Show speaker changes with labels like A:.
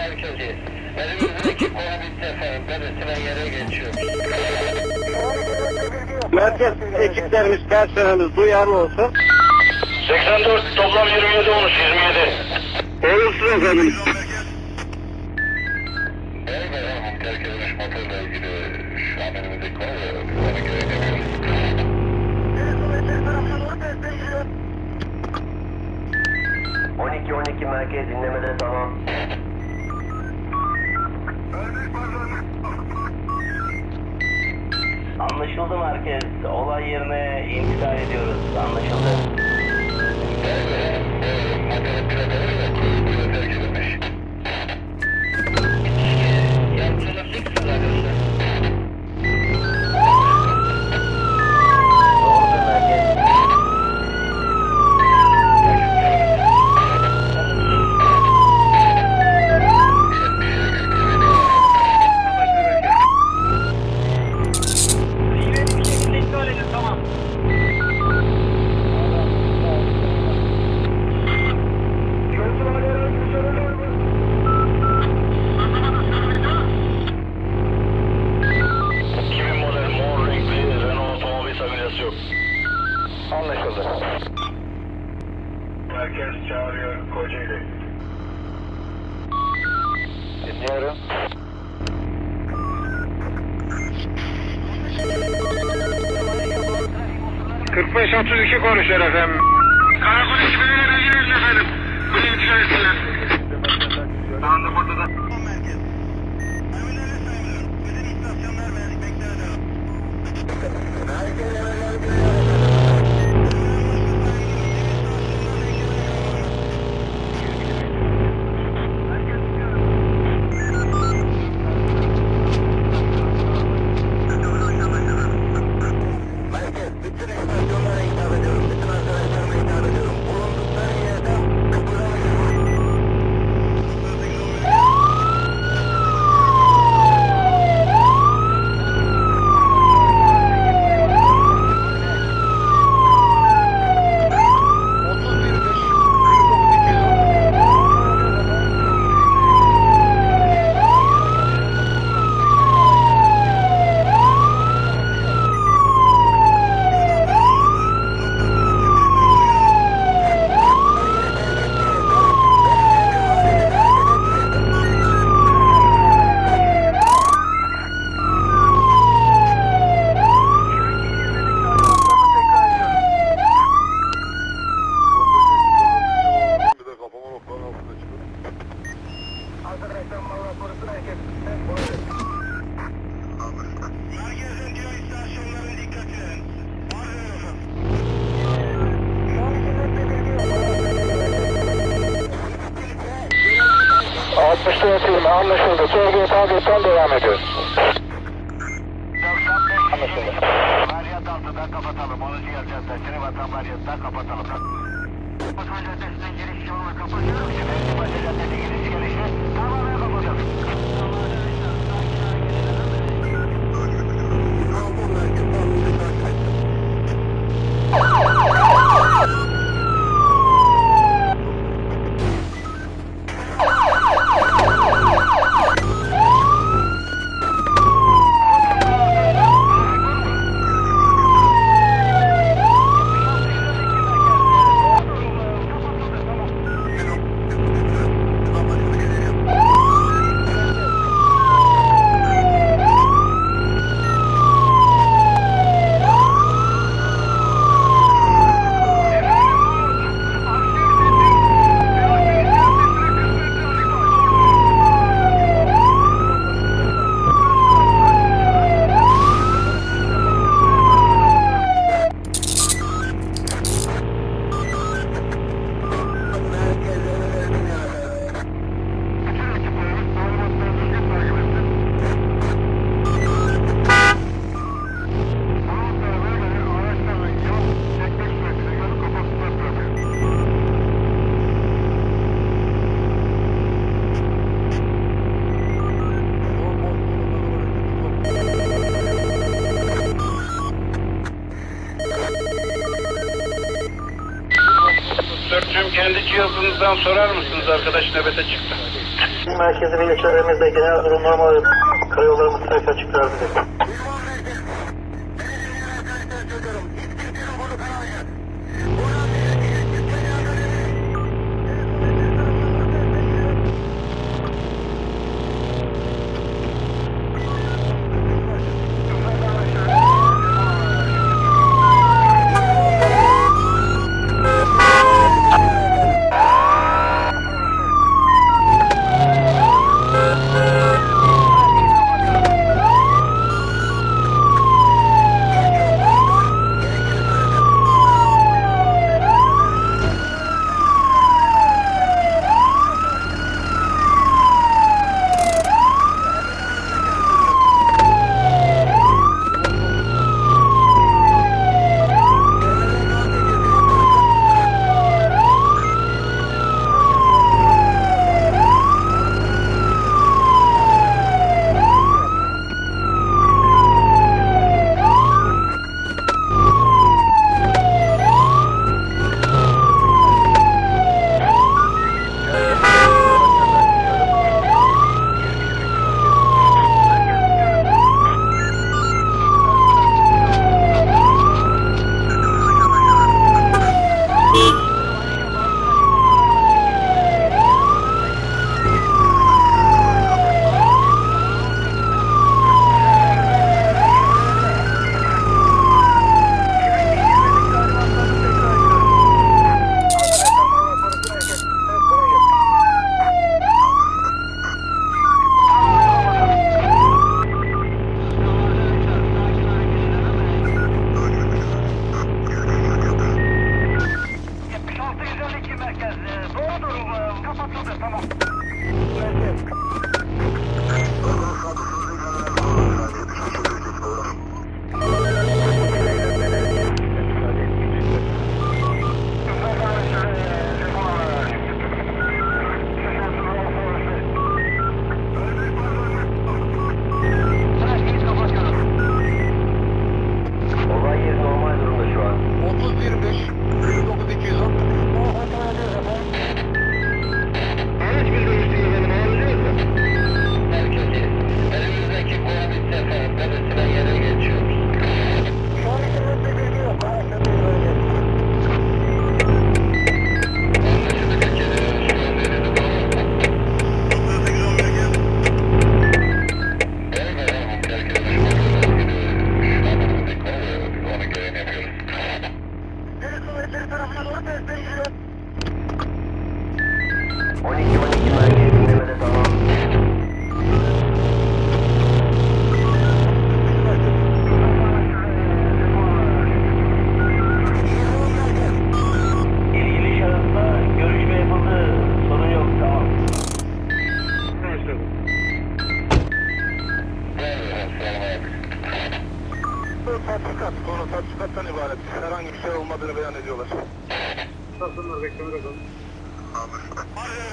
A: merkezi. Elimizdeki konu bitti efendim. Belirtilen yere geçiyor.
B: Merkez ekiplerimiz, personelimiz duyarlı olsun.
A: 84 toplam 27 olmuş 27.
B: Olursun efendim.
A: Evet efendim. Herkesin
C: Anlaşıldı merkez. Olay yerine intikal ediyoruz. Anlaşıldı.
B: 45-32 konuşuyor efendim. Altmışta yapıyorum anlaşıldı. Sorguya tabiyetten devam ediyoruz.
A: Anlaşıldı. Varyant altından kapatalım. 10. yıl caddesini vatan varyantından kapatalım. Vatan caddesinden giriş yolunu kapatıyorum. Şimdi Erdinbaşı caddesi giriş
B: altından sorar mısınız arkadaş nöbete çıktı.
A: Merkezi ve ilçelerimizde genel durum normal. Karayollarımız trafik açıklar.
D: Tatbikat, konu tatbikattan ibaret. Herhangi bir şey olmadığını beyan ediyorlar.
B: Stasyonlar beklemede kalın.
D: Anlaşıldı.